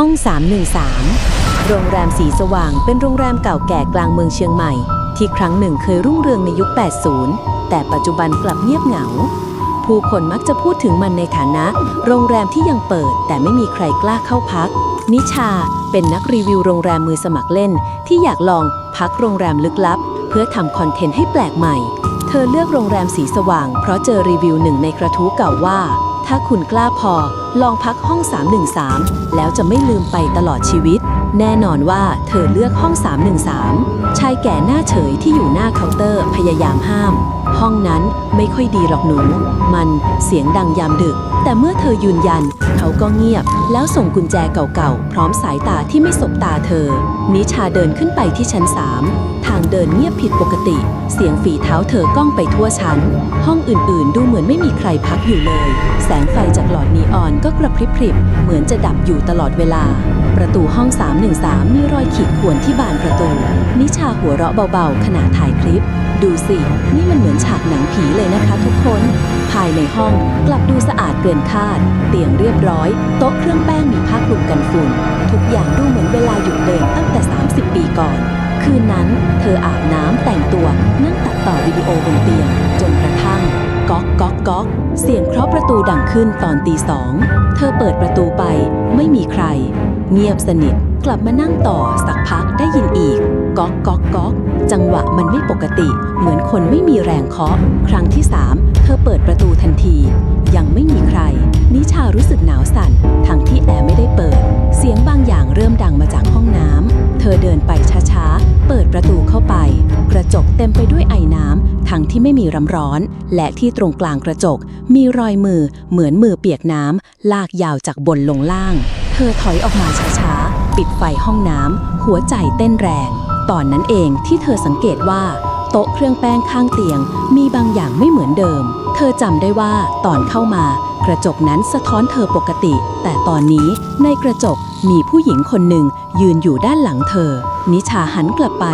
ห้อง 313 โรงแรมสีสว่างเป็นโรงแรมเก่าแก่กลางเมืองเชียงใหม่ ที่ครั้งหนึ่งเคยรุ่งเรืองในยุค 80 แต่ปัจจุบันกลับเงียบเหงา ผู้คนมักจะพูดถึงมันในฐานะ โรงแรมที่ยังเปิด แต่ไม่มีใครกล้าเข้าพัก นิชาเป็นนักรีวิวโรงแรมมือสมัครเล่น ที่อยากลองพักโรงแรมลึกลับ เพื่อทำคอนเทนต์ให้แปลกใหม่ เธอเลือกโรงแรมสีสว่าง เพราะเจอรีวิวหนึ่งในกระทู้เก่าว่า ถ้าคุณกล้าพอ ลองพักห้อง 313 แล้วจะไม่ลืมไปตลอดชีวิต แน่นอนว่าเธอเลือกห้อง 313 ชายแก่หน้าเฉยที่อยู่หน้าเคาน์เตอร์พยายามห้าม ห้องนั้นไม่ค่อยดีหรอกหนู มันเสียงดังยามดึก แต่เมื่อเธอยืนยัน เขาก็เงียบ แล้วส่งกุญแจเก่าๆ พร้อมสายตาที่ไม่สบตาเธอ นิชาเดินขึ้นไปที่ชั้น3ทางเดินเงียบผิดปกติ เสียงฝีเท้าเธอก้องไปทั่วชั้น ห้องอื่นๆ ดูเหมือนไม่มีใครพักอยู่เลย แสงไฟจากหลอดนีออนก็กระพริบพริบเหมือนจะดับอยู่ตลอดเวลา ประตูห้อง 313 มีรอยขีดข่วนที่บานประตู นิชาหัวเราะเบาๆ ขณะถ่ายคลิป ดูสิ นี่มันเหมือนฉากหนังผีเลยนะคะทุกคน ภายในห้องกลับดูสะอาดเกินคาด เตียงเรียบร้อย โต๊ะเครื่องแป้งมีผ้าคลุมกันฝุ่น ทุกอย่างดูเหมือนเวลาหยุดเดินตั้งแต่ 30 ปีก่อน คืนนั้นเธออาบน้ำแต่งตัวนั่งตัดต่อวิดีโอบนเตียง จนกระทั่งก๊อกก๊อกก๊อกเสียงเคาะประตูดังขึ้นตอนตีสองเธอเปิดประตูไปไม่มีใคร เงียบสนิทกลับมานั่งต่อสักพักได้ยินอีก ก๊อกก๊อกก๊อกจังหวะมันไม่ปกติ เหมือนคนไม่มีแรงเคาะ ครั้งที่สามเธอเปิดประตูทันที ยังไม่มีใคร นิชารู้สึกหนาวสั่น ทั้งที่แอร์ไม่ได้เปิด เสียงบางอย่างเริ่มดังมาจากห้องน้ำ เธอเดินไปช้าๆ เปิดประตูเข้าไป กระจกเต็มไปด้วยไอน้ำ ทั้งที่ไม่มีร้ำร้อน และที่ตรงกลางกระจก มีรอยมือ เหมือนมือเปียกน้ำ ลากยาวจากบนลงล่าง เธอถอยออกมาช้าๆ ปิดไฟห้องน้ำ หัวใจเต้นแรง ตอนนั้นเองที่เธอสังเกตว่า โต๊ะเครื่องแป้งข้างเตียง มีบางอย่างไม่เหมือนเดิม เธอจำได้ว่าตอนเข้ามากระจกนั้นสะท้อนเธอปกติ แต่ตอนนี้ในกระจกมีผู้หญิงคนหนึ่งยืนอยู่ด้านหลังเธอ นิชาหันกลับไป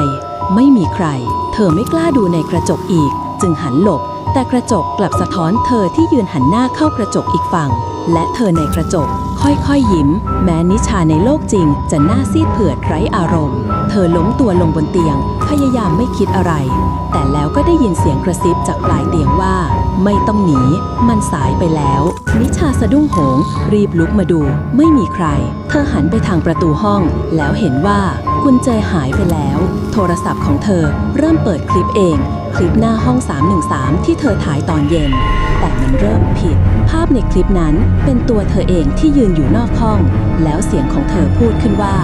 ไม่มีใคร เธอไม่กล้าดูในกระจกอีก จึงหันหลบ แต่กระจกกลับสะท้อนเธอที่ยืนหันหน้าเข้ากระจกอีกฝั่ง และเธอในกระจก ค่อยๆยิ้ม แม้นิชาในโลกจริง จะหน้าซีดเผือดไร้อารมณ์ เธอล้มตัวลงบนเตียง พยายามไม่คิดอะไร แต่แล้วก็ได้ยินเสียงกระซิบจากปลายเตียงว่า ไม่ต้องหนี มันสายไปแล้ว นิชาสะดุ้งโหง รีบลุกมาดู ไม่มีใคร เธอหันไปทางประตูห้อง แล้วเห็นว่ากุญแจหายไปแล้ว โทรศัพท์ของเธอเริ่มเปิดคลิปเอง คลิปหน้าห้อง 313 ที่เธอถ่ายตอนเย็น แต่มันเริ่มผิด ภาพในคลิปนั้นเป็นตัวเธอเองที่ยืนอยู่นอกห้อง แล้วเสียงของเธอพูดขึ้นว่า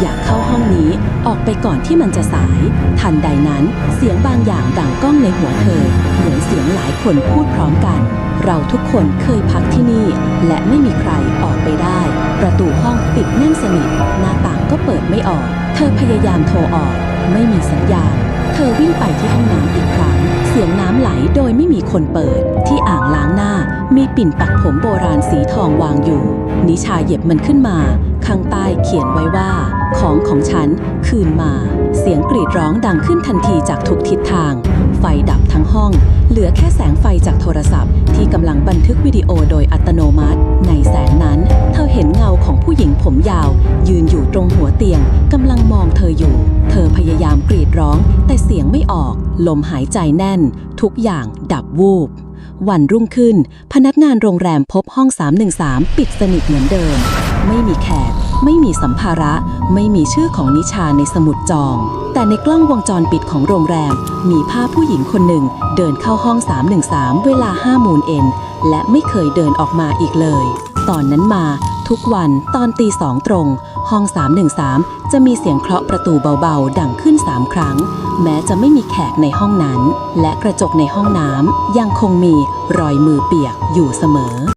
อยากเข้าห้องนี้ออกไปก่อนที่มันจะสาย ทันใดนั้นเสียงบางอย่างดังก้องในหัวเธอ เหมือนเสียงหลายคนพูดพร้อมกัน เราทุกคนเคยพักที่นี่ และไม่มีใครออกไปได้ ประตูห้องปิดแน่นสนิทหน้าต่างก็เปิดไม่ออก เธอพยายามโทรออก ไม่มีสัญญาณ เธอวิ่งไปที่ห้องน้ำอีกครั้ง เสียงน้ำไหลโดยไม่มีคนเปิด ที่อ่างล้างหน้ามีปิ่นปักผมโบราณสีทองวางอยู่ นิชาเหยียบมันขึ้นมา ข้างใต้เขียนไว้ว่า ของของฉันคืนมา เสียงกรีดร้องดังขึ้นทันทีจากทุกทิศทาง ไฟดับทั้งห้อง เหลือแค่แสงไฟจากโทรศัพท์ ที่กำลังบันทึกวิดีโอโดยอัตโนมัติ ในแสงนั้น เธอเห็นเงาของผู้หญิงผมยาว ยืนอยู่ตรงหัวเตียงกำลังมองเธออยู่ เธอพยายามกรีดร้อง แต่เสียงไม่ออก ลมหายใจแน่น ทุกอย่างดับวูบ วันรุ่งขึ้น พนักงานโรงแรมพบห้อง 313 ปิดสนิทเหมือนเดิม ไม่มีแขก ไม่มีสัมภาระ ไม่มีชื่อของนิชาในสมุดจอง แต่ในกล้องวงจรปิดของโรงแรม มีภาพผู้หญิงคนหนึ่ง เดินเข้าห้อง 313 เวลา5มูลเอ็นและไม่เคยเดินออกมาอีกเลย ตอนนั้นมาทุกวันตอนตีสองตรง ห้อง 313 จะมีเสียงเคาะประตูเบาๆ ดังขึ้น 3 ครั้ง แม้จะไม่มีแขกในห้องนั้น และกระจกในห้องน้ำยังคงมีรอยมือเปียกอยู่เสมอ